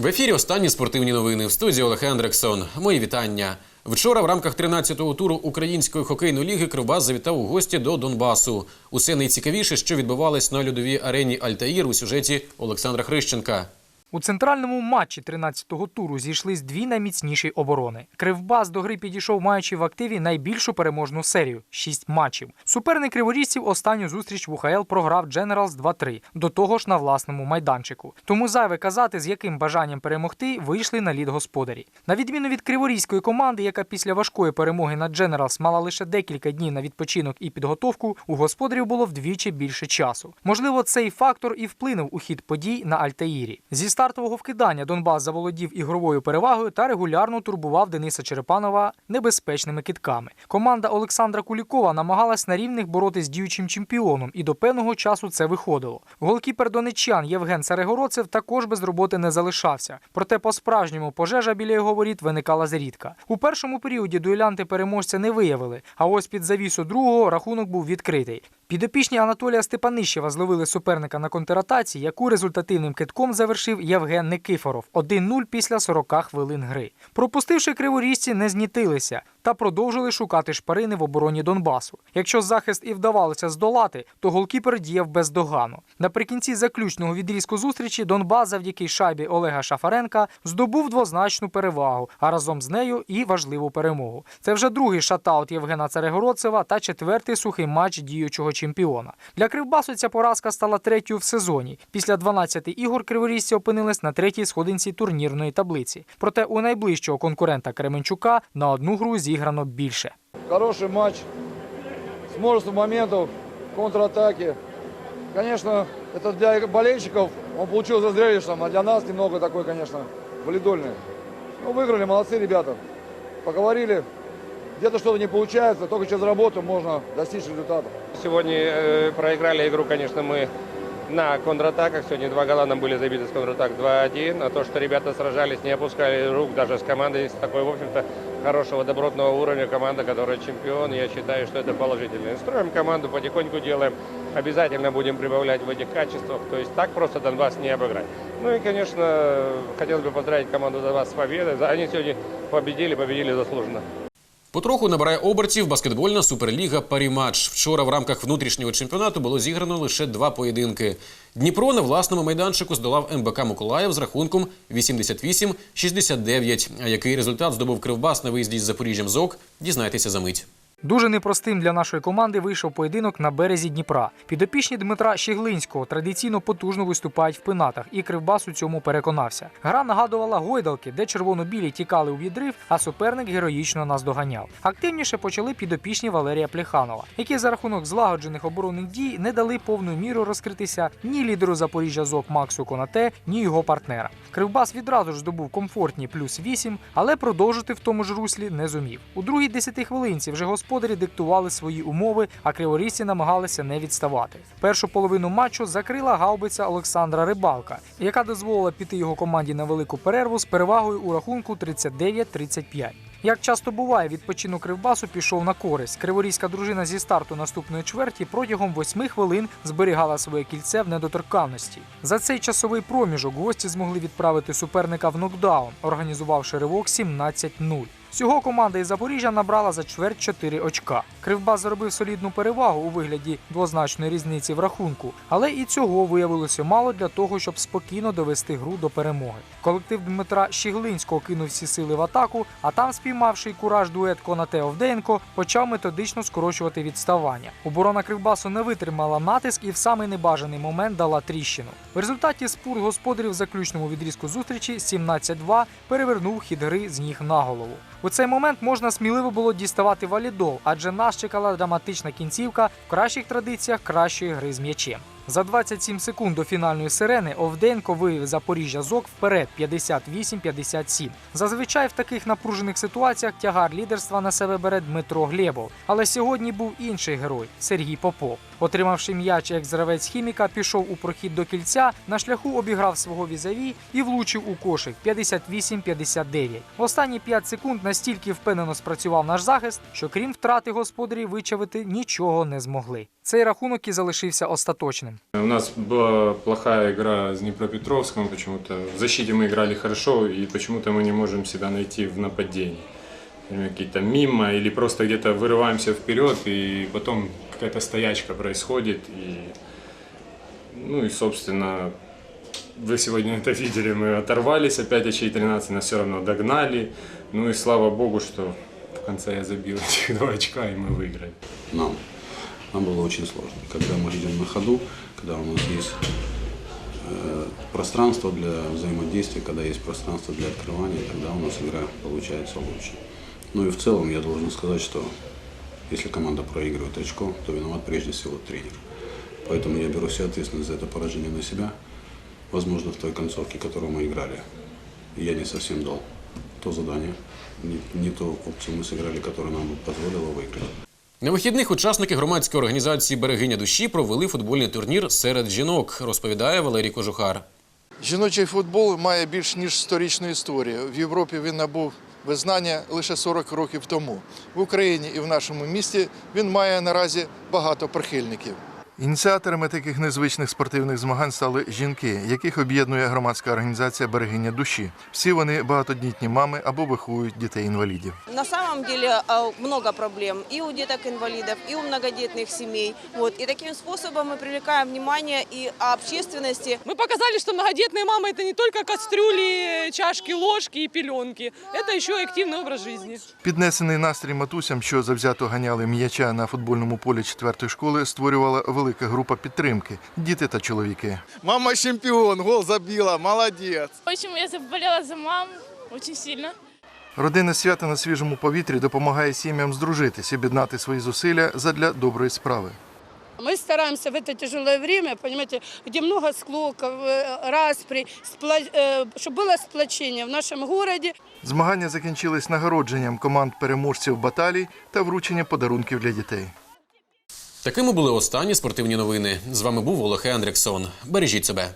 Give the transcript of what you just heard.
В ефірі останні спортивні новини в студії Олег Андрексон. Мої вітання. Вчора в рамках 13-го туру Української хокейної ліги Кривбас завітав у гості до Донбасу. Усе найцікавіше, що відбувалось на льодовій арені Альтаїр у сюжеті Олександра Хрищенка. У центральному матчі 13-го туру зійшлись дві найміцніші оборони. Кривбас до гри підійшов, маючи в активі найбільшу переможну серію шість матчів. Суперник криворізців останню зустріч в УХЛ програв Дженералс 2-3, до того ж на власному майданчику. Тому зайве казати, з яким бажанням перемогти вийшли на лід господарі. На відміну від криворізької команди, яка після важкої перемоги над Дженералс мала лише декілька днів на відпочинок і підготовку, у господарів було вдвічі більше часу. Можливо, цей фактор і вплинув у хід подій на Альтаїрі. Зі стартового вкидання Донбас заволодів ігровою перевагою та регулярно турбував Дениса Черепанова небезпечними китками. Команда Олександра Кулікова намагалась на рівних боротись з діючим чемпіоном, і до певного часу це виходило. Голкіпер донеччан Євген Царегородцев також без роботи не залишався. Проте по-справжньому пожежа біля його воріт виникала зрідка. У першому періоді дуелянти переможця не виявили. А ось під завісу другого рахунок був відкритий. Підопічні Анатолія Степанищева зловили суперника на контратаці, яку результативним китком завершив Євген Никифоров 1-0 після 40 хвилин гри. Пропустивши криворізці, не знітилися та продовжили шукати шпарини в обороні Донбасу. Якщо захист і вдавалося здолати, то голкіпер діяв бездоганно. Наприкінці заключного відрізку зустрічі Донбас завдяки шайбі Олега Шафаренка здобув двозначну перевагу, а разом з нею і важливу перемогу. Це вже другий шатаут Євгена Царегородцева та четвертий сухий матч діючого чемпіона. Для Кривбасу ця поразка стала третьою в сезоні. Після 12 ігор криворізці опинились на третій сходинці турнірної таблиці. Проте у найближчого конкурента Кременчука на одну гру зіграно більше. Хороший матч с множеством моментов, контратаки. Конечно, это для болельщиков он получился зрелищем, а для нас немного такой, конечно, валидольный. Ну, выиграли, молодцы ребята. Поговорили. Где-то что-то не получается, только через работу можно достичь результата. Сегодня э, проиграли игру, конечно, мы на контратаках. Сегодня два гола нам были забиты с контратак 2-1. А то, что ребята сражались, не опускали рук даже с командой с такой, в общем-то, хорошего, добротного уровня. Команда, которая чемпион, я считаю, что это положительно. Строим команду, потихоньку делаем. Обязательно будем прибавлять в этих качествах. То есть так просто Донбасс не обыграть. Ну и, конечно, хотелось бы поздравить команду Донбасс с победой. Они сегодня победили, победили заслуженно. Потроху набирає обертів баскетбольна суперліга Паріматч. Вчора в рамках внутрішнього чемпіонату було зіграно лише два поєдинки. Дніпро на власному майданчику здолав МБК Миколаїв з рахунком 88-69. А який результат здобув Кривбас на виїзді з Запоріжжям ЗОК, дізнайтеся за мить. Дуже непростим для нашої команди вийшов поєдинок на березі Дніпра. Підопічні Дмитра Щеглинського традиційно потужно виступають в пенатах, і Кривбас у цьому переконався. Гра нагадувала гойдалки, де червоно-білі тікали у відрив, а суперник героїчно нас доганяв. Активніше почали підопічні Валерія Плеханова, які за рахунок злагоджених оборонних дій не дали повну міру розкритися ні лідеру Запоріжжя ЗОК Максу Конате, ні його партнера. Кривбас відразу ж здобув комфортні плюс 8, але продовжити в тому ж руслі не зумів. У другій 10 хвилинці вже господарі диктували свої умови, а криворізці намагалися не відставати. Першу половину матчу закрила гаубиця Олександра Рибалка, яка дозволила піти його команді на велику перерву з перевагою у рахунку 39-35. Як часто буває, відпочинок Кривбасу пішов на користь. Криворізька дружина зі старту наступної чверті протягом восьми хвилин зберігала своє кільце в недоторканності. За цей часовий проміжок гості змогли відправити суперника в нокдаун, організувавши ривок 17-0. Всього команда із Запоріжжя набрала за чверть 4 очка. Кривбас заробив солідну перевагу у вигляді двозначної різниці в рахунку, але і цього виявилося мало для того, щоб спокійно довести гру до перемоги. Колектив Дмитра Щіглинського кинув всі сили в атаку, а там, спіймавши кураж дует Конате Овдеєнко, почав методично скорочувати відставання. Оборона Кривбасу не витримала натиск і в самий небажаний момент дала тріщину. В результаті спур господарів в заключному відрізку зустрічі 17-2 перевернув хід гри з ніг на голову. У цей момент можна сміливо було діставати валідол, адже нас чекала драматична кінцівка в кращих традиціях кращої гри з м'ячем. За 27 секунд до фінальної сирени Овденко вивів Запоріжжя ЗОК вперед 58-57. Зазвичай в таких напружених ситуаціях тягар лідерства на себе бере Дмитро Глєбов. Але сьогодні був інший герой Сергій Попов. Отримавши м'яч як зравець хіміка, пішов у прохід до кільця, на шляху обіграв свого візаві і влучив у кошик 58-59. В останні 5 секунд настільки впевнено спрацював наш захист, що крім втрати господарів вичавити нічого не змогли. цей рахунок і залишився остаточним. У нас была плохая игра с Днепропетровском почему-то. В защите мы играли хорошо, и почему-то мы не можем себя найти в нападении. Например, Какие-то мимо или просто где-то вырываемся вперед, и потом какая-то стоячка происходит. И, ну и, собственно, вы сегодня это видели, мы оторвались опять очей 13, нас все равно догнали. Ну и слава богу, что в конце я забил этих два очка, и мы выиграли. нам. Нам было очень сложно. Когда мы идем на ходу, когда у нас есть э, пространство для взаимодействия, когда есть пространство для открывания, тогда у нас игра получается лучше. Ну и в целом я должен сказать, что если команда проигрывает очко, то виноват прежде всего тренер. Поэтому я беру всю ответственность за это поражение на себя. Возможно, в той концовке, которую мы играли, я не совсем дал то задание, не, не ту опцию мы сыграли, которая нам бы позволила выиграть. На вихідних учасники громадської організації Берегиня душі провели футбольний турнір серед жінок, розповідає Валерій Кожухар. Жіночий футбол має більш ніж сторічну історію. В Європі він набув визнання лише 40 років тому. В Україні і в нашому місті він має наразі багато прихильників. Ініціаторами таких незвичних спортивних змагань стали жінки, яких об'єднує громадська організація Берегиня душі. Всі вони багатодітні мами або виховують дітей-інвалідів. На самом деле а, много проблем и у деток-инвалидов, и у многодетных семей. Вот. И таким способом мы привлекаем внимание и общественности Мы показали, что многодетные мамы – это не только кастрюли, чашки, ложки и пеленки. Это еще и активный образ жизни. Піднесений настрій матусям, що завзято ганяли м'яча на футбольному полі четвертої школи, створювала велика група підтримки діти та чоловіки. Мама чемпион, гол забила, молодец. Очень я заболела за маму очень сильно. Родинне свято на свіжому повітрі допомагає сім'ям здружитись, об'єднати свої зусилля задля доброї справи. Мы стараемся в это тяжелое время, понимаете, где много склоков, э, распри, чтобы было сплочение в нашем городе. Змагання закінчились нагородженням команд переможців баталій та врученням подарунків для дітей. Такими були останні спортивні новини. З вами був Олег Андрексон. Бережіть себе.